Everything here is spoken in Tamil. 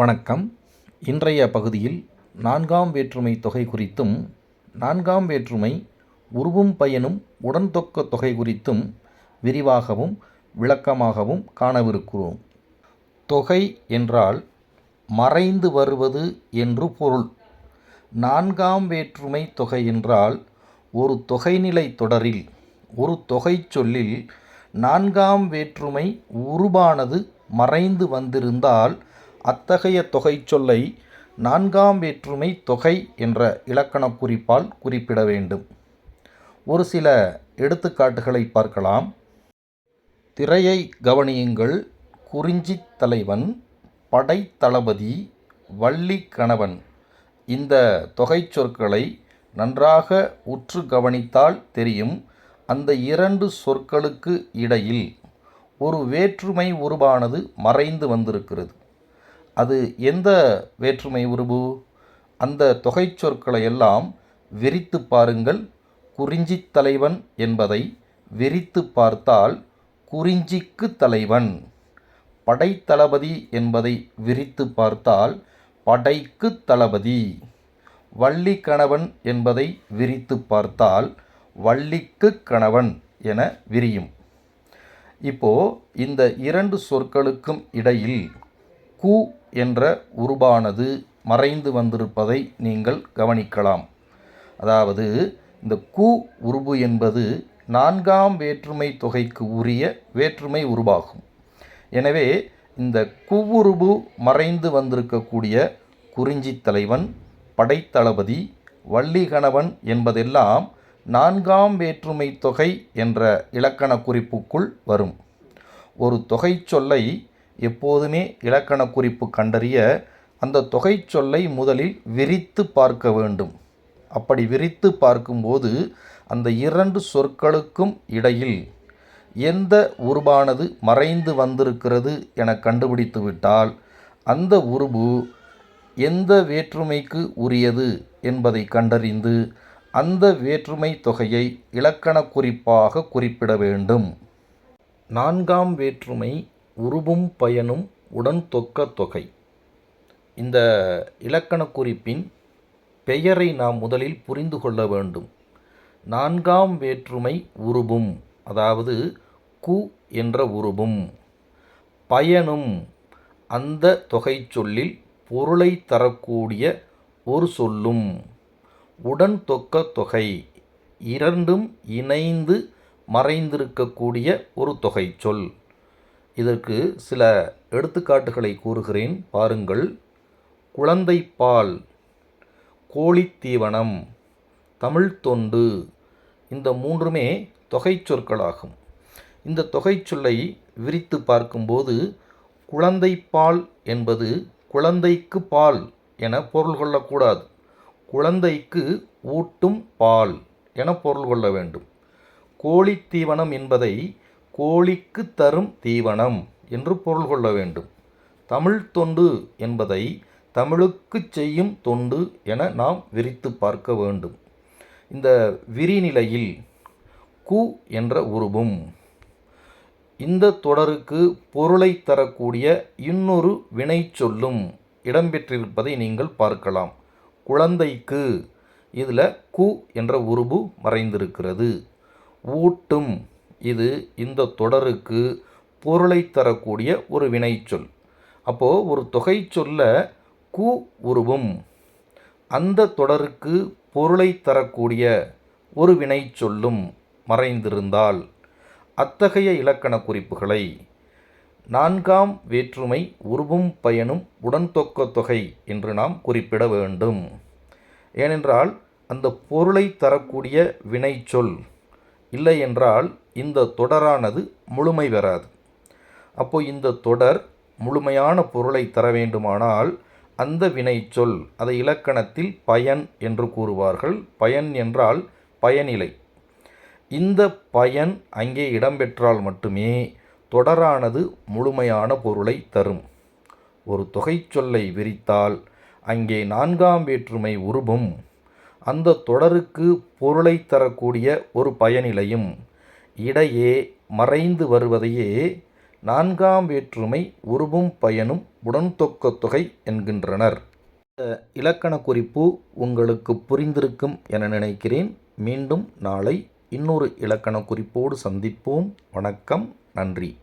வணக்கம். இன்றைய பகுதியில் நான்காம் வேற்றுமை தொகை குறித்தும் நான்காம் வேற்றுமை உருவும் பயனும் உடன்தொக்க தொகை குறித்தும் விரிவாகவும் விளக்கமாகவும் காணவிருக்கிறோம். தொகை என்றால் மறைந்து வருவது என்று பொருள். நான்காம் வேற்றுமை தொகை என்றால் ஒரு தொகைநிலை தொடரில் ஒரு தொகை சொல்லில் நான்காம் வேற்றுமை உருவானது மறைந்து வந்திருந்தால் அத்தகைய தொகை சொல்லை நான்காம் வேற்றுமை தொகை என்ற இலக்கணக் குறிப்பால் குறிப்பிட வேண்டும். ஒரு சில எடுத்துக்காட்டுகளை பார்க்கலாம். திரையை கவனியுங்கள். குறிஞ்சித் தலைவன் படைத்தளபதி வள்ளி கணவன். இந்த தொகைச் சொற்களை நன்றாக உற்று கவனித்தால் தெரியும். அந்த இரண்டு சொற்களுக்கு இடையில் ஒரு வேற்றுமை உருவானது மறைந்து வந்திருக்கிறது. அது எந்த வேற்றுமை உருபு? அந்த தொகைச் சொற்களை எல்லாம் விரித்து பாருங்கள். குறிஞ்சித் தலைவன் என்பதை விரித்து பார்த்தால் குறிஞ்சிக்கு தலைவன். படைத்தளபதி என்பதை விரித்து பார்த்தால் படைக்கு தளபதி. வள்ளி கணவன் என்பதை விரித்து பார்த்தால் வள்ளிக்கு கணவன் என விரியும். இப்போ இந்த இரண்டு சொற்களுக்கும் இடையில் கு என்ற உருபானது மறைந்து வந்திருப்பதை நீங்கள் கவனிக்கலாம். அதாவது இந்த கு உருபு என்பது நான்காம் வேற்றுமை தொகைக்கு உரிய வேற்றுமை உருவாகும் எனவே இந்த குவுருபு மறைந்து வந்திருக்கக்கூடிய குறிஞ்சி தலைவன் படைத்தளபதி வள்ளிகணவன் என்பதெல்லாம் நான்காம் வேற்றுமை தொகை என்ற இலக்கண குறிப்புக்குள் வரும். ஒரு தொகை சொல்லை எப்போதுமே இலக்கண குறிப்பு கண்டறிய அந்த தொகை சொல்லை முதலில் விரித்து பார்க்க வேண்டும். அப்படி விரித்து பார்க்கும்போது அந்த இரண்டு சொற்களுக்கும் இடையில் எந்த உருபானது மறைந்து வந்திருக்கிறது என கண்டுபிடித்து விட்டால் அந்த உருபு எந்த வேற்றுமைக்கு உரியது என்பதை கண்டறிந்து அந்த வேற்றுமை தொகையை இலக்கண குறிப்பாக குறிப்பிட வேண்டும். நான்காம் வேற்றுமை உருவும் பயனும் உடன் தொக்க தொகை. இந்த இலக்கண குறிப்பின் பெயரை நாம் முதலில் புரிந்து கொள்ள வேண்டும். நான்காம் வேற்றுமை உருபும் அதாவது கு என்ற உருபும் பயனும் அந்த தொகை சொல்லில் பொருளை தரக்கூடிய ஒரு சொல்லும். உடன் தொக்க தொகை இரண்டும் இணைந்து மறைந்திருக்கக்கூடிய ஒரு தொகை சொல். இதற்கு சில எடுத்துக்காட்டுகளை கூறுகிறேன். பாருங்கள். குழந்தைப்பால் கோழித்தீவனம் தமிழ் தொண்டு இந்த மூன்றுமே தொகை சொற்களாகும். இந்த தொகை சொல்லை விரித்து பார்க்கும்போது குழந்தைப்பால் என்பது குழந்தைக்கு பால் என பொருள் கொள்ளக்கூடாது. குழந்தைக்கு ஊட்டும் பால் என பொருள் கொள்ள வேண்டும். கோழித்தீவனம் என்பதை கோழிக்கு தரும் தீவனம் என்று பொருள் கொள்ள வேண்டும். தமிழ் தொண்டு என்பதை தமிழுக்கு செய்யும் தொண்டு என நாம் விரித்து பார்க்க வேண்டும். இந்த விரிநிலையில் கு என்ற உருவும். இந்த தொடருக்கு பொருளை தரக்கூடிய இன்னொரு வினை சொல்லும் இடம்பெற்றிருப்பதை நீங்கள் பார்க்கலாம். குழந்தைக்கு இதில் கு என்ற உருபு மறைந்திருக்கிறது. ஊட்டும் இது இந்த தொடருக்கு பொருளை தரக்கூடிய ஒரு வினைச்சொல் அப்போது ஒரு தொகை சொல்ல கு உருவும். அந்த தொடருக்கு பொருளை தரக்கூடிய ஒரு வினைச்சொல்லும் மறைந்திருந்தால் அத்தகைய இலக்கண குறிப்புகளை நான்காம் வேற்றுமை உருவும் பயனும் உடன்தொக்க தொகை என்று நாம் குறிப்பிட வேண்டும். ஏனென்றால் அந்த பொருளை தரக்கூடிய வினைச்சொல் இல்லை என்றால் இந்த தொடரானது முழுமை பெறாது. அப்போ இந்த தொடர் முழுமையான பொருளை தர வேண்டுமானால் அந்த வினைச்சொல் அதை இலக்கணத்தில் பயன் என்று கூறுவார்கள். பயன் என்றால் பயனிலை. இந்த பயன் அங்கே இடம்பெற்றால் மட்டுமே தொடரானது முழுமையான பொருளை தரும். ஒரு தொகைச்சொல்லை விரித்தால் அங்கே நான்காம் வேற்றுமை உருபும். அந்த தொடருக்கு பொருளை தரக்கூடிய ஒரு பயனிலையும் இடையே மறைந்து வருவதையே நான்காம் வேற்றுமை உருவும் பயனும் உடன்தொக்க தொகை என்கின்றனர். இந்த இலக்கண குறிப்பு உங்களுக்கு புரிந்திருக்கும் என நினைக்கிறேன். மீண்டும் நாளை இன்னொரு இலக்கண குறிப்போடு சந்திப்போம். வணக்கம் நன்றி.